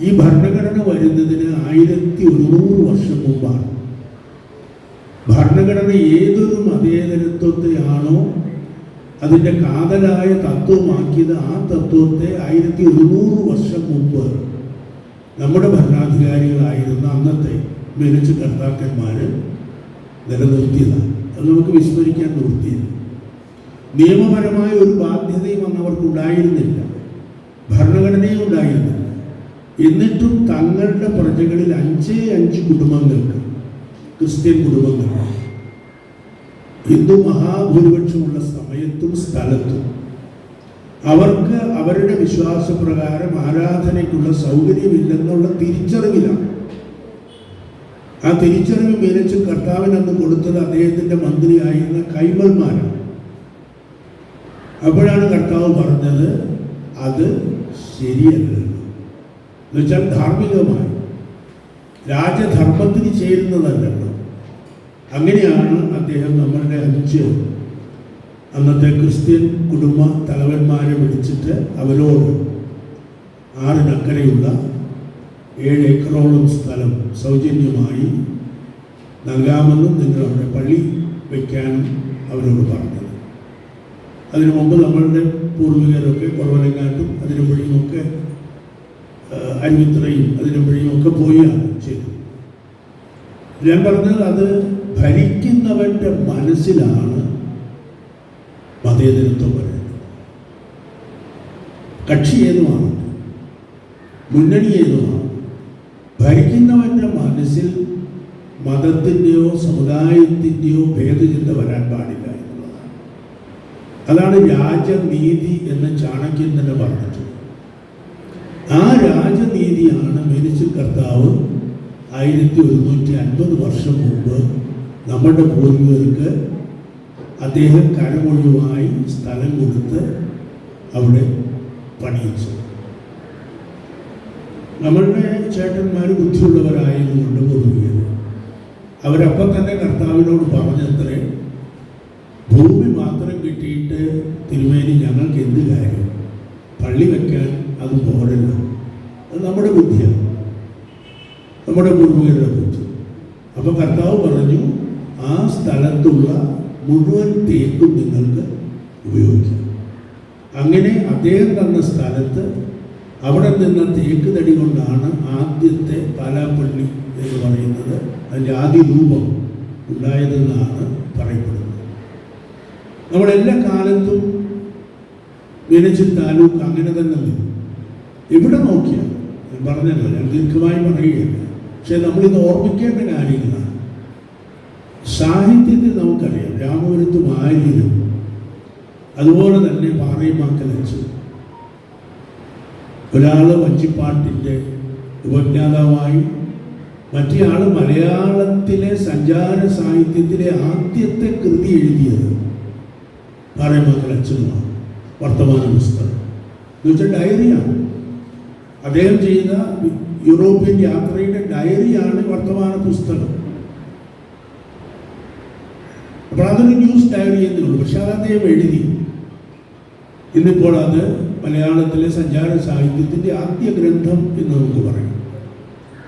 ഈ ഭരണഘടന വരുന്നതിന് ആയിരത്തി ഒരുന്നൂറ് വർഷം മുമ്പാണ്. ഭരണഘടന ഏതൊരു മതേതരത്വത്തെയാണോ അതിന്റെ കാതലായ തത്വമാക്കിയത് ആ തത്വത്തെ ആയിരത്തി ഒരുന്നൂറ് വർഷം മുമ്പ് നമ്മുടെ ഭരണാധികാരികളായിരുന്ന അന്നത്തെ മികച്ച കർത്താക്കന്മാർ നിലനിർത്തിയതാണ്. അത് നമുക്ക് വിസ്മരിക്കാൻ നിർത്തിയില്ല നിയമപരമായ ഒരു ബാധ്യതയും അന്ന് അവർക്ക് ഉണ്ടായിരുന്നില്ല ഭരണഘടനയും ഉണ്ടായിരുന്നില്ല. എന്നിട്ടും തങ്ങളുടെ പ്രജകളിൽ അഞ്ചേ അഞ്ച് കുടുംബങ്ങൾക്ക് ക്രിസ്ത്യൻ കുടുംബങ്ങൾ ഹിന്ദു മഹാഭൂരിപക്ഷമുള്ള സമയത്തും സ്ഥലത്തും അവർക്ക് അവരുടെ വിശ്വാസപ്രകാരം ആരാധനയ്ക്കുള്ള സൗകര്യമില്ലെന്നുള്ള തിരിച്ചറിവിലാണ്. ആ തിരിച്ചറിവ് മേലച്ച് കർത്താവിനന്ന് കൊടുത്തത് അദ്ദേഹത്തിന്റെ മന്ത്രിയായിരുന്ന കൈമൾമാരാണ്. അപ്പോഴാണ് കർത്താവ് പറഞ്ഞത് അത് ശരിയല്ലല്ലോ എന്നുവെച്ചാൽ ധാർമ്മികമായി രാജധർമ്മത്തിന് ചേരുന്നതല്ലല്ലോ അങ്ങനെയാണ് അദ്ദേഹം നമ്മളുടെ അഞ്ച് അന്നത്തെ ക്രിസ്ത്യൻ കുടുംബ തലവന്മാരെ വിളിച്ചിട്ട് അവരോട് ആറിനക്കരയുള്ള ഏഴ് ഏക്കറോളം സ്ഥലം സൗജന്യമായി നൽകാമെന്നും നിങ്ങൾ അവിടെ പള്ളി വയ്ക്കാനും അവരോട് പറഞ്ഞത്. അതിനു മുമ്പ് നമ്മളുടെ പൂർവികരൊക്കെ കുറവനങ്ങാട്ടും അതിനു വഴിയുമൊക്കെ അരുവിത്രയും വഴിയും ഒക്കെ പോയാണ് ചെയ്തത്. ഞാൻ പറഞ്ഞത് അത് ഭരിക്കുന്നവന്റെ മനസ്സിലാണ് മതേതരത്വം വരുന്നത് കക്ഷി ഏതുമാണ്? മുന്നണി ഏതുമാണ്? ഭരിക്കുന്നവന്റെ മനസ്സിൽ മതത്തിന്റെയോ സമുദായത്തിന്റെയോ ഭേദചിന്ത വരാൻ പാടില്ല എന്നുള്ളതാണ്. അതാണ് രാജനീതി എന്ന് ചാണക്യൻ തന്നെ പറഞ്ഞിട്ടുള്ളത്. രാജനീതിയാണ് മേനിച്ചു കർത്താവ് ആയിരത്തി ഒരുന്നൂറ്റി അൻപത് വർഷം മുമ്പ് നമ്മുടെ പൂർവികർക്ക് അദ്ദേഹം കരമൊഴിവായി സ്ഥലം കൊടുത്ത് അവിടെ പണിയിച്ചു. നമ്മളുടെ ചേട്ടന്മാർ ബുദ്ധിയുള്ളവരായതുകൊണ്ട് പൂർവികർ അവരപ്പം തന്നെ കർത്താവിനോട് പറഞ്ഞത്രേ ഭൂമി മാത്രം കിട്ടിയിട്ട് തിരുമേനി ഞങ്ങൾക്ക് എന്ത് കാര്യം? പള്ളി വെക്കാൻ അത് പോരല്ലോ. അത് നമ്മുടെ ബുദ്ധിയാണ്. നമ്മുടെ പൂർവികരുടെ ബുദ്ധി. അപ്പം കർത്താവ് പറഞ്ഞു ആ സ്ഥലത്തുള്ള മുഴുവൻ തേക്കും നിങ്ങൾക്ക് ഉപയോഗിക്കാം. അങ്ങനെ അദ്ദേഹം തന്ന സ്ഥലത്ത് അവിടെ നിന്ന തേക്ക് തടി കൊണ്ടാണ് ആദ്യത്തെ പാലാപ്പള്ളി എന്ന് പറയുന്നത്. അതിന്റെ ആദ്യ രൂപം ഉണ്ടായതെന്നാണ് പറയപ്പെടുന്നത്. നമ്മളെല്ലാ കാലത്തും വിനച്ചിൽ താലൂക്ക് അങ്ങനെ തന്നെ നിന്നു എവിടെ നോക്കിയാൽ പറഞ്ഞല്ലോ ഞാൻ ദീർഘമായി പറയുകയല്ല പക്ഷെ നമ്മളിത് ഓർമ്മിക്കേണ്ട കാര്യങ്ങളാണ് സാഹിത്യത്തിൽ നമുക്കറിയാം രാമപുരത്ത് വാര്യരും അതുപോലെ തന്നെ പാറയമാക്കലച്ച് ഒരാൾ വഞ്ചിപ്പാട്ടിന്റെ ഉപജ്ഞാതാവായി മറ്റേയാൾ മലയാളത്തിലെ സഞ്ചാര സാഹിത്യത്തിലെ ആദ്യത്തെ കൃതി എഴുതിയത് പാറയുമാക്കലച്ചെന്നാണ് വർത്തമാന പുസ്തകം. എന്ന് വെച്ചാൽ ഡയറിയാണ്. അദ്ദേഹം ചെയ്ത യൂറോപ്യൻ യാത്രയുടെ ഡയറിയാണ് വർത്തമാന പുസ്തകം. അപ്പോൾ അതൊരു ന്യൂസ് ഡയറി എന്നുള്ളൂ പക്ഷെ അത് അദ്ദേഹം എഴുതി. ഇന്നിപ്പോൾ അത് മലയാളത്തിലെ സഞ്ചാര സാഹിത്യത്തിന്റെ ആദ്യ ഗ്രന്ഥം എന്ന് നമുക്ക് പറയാം.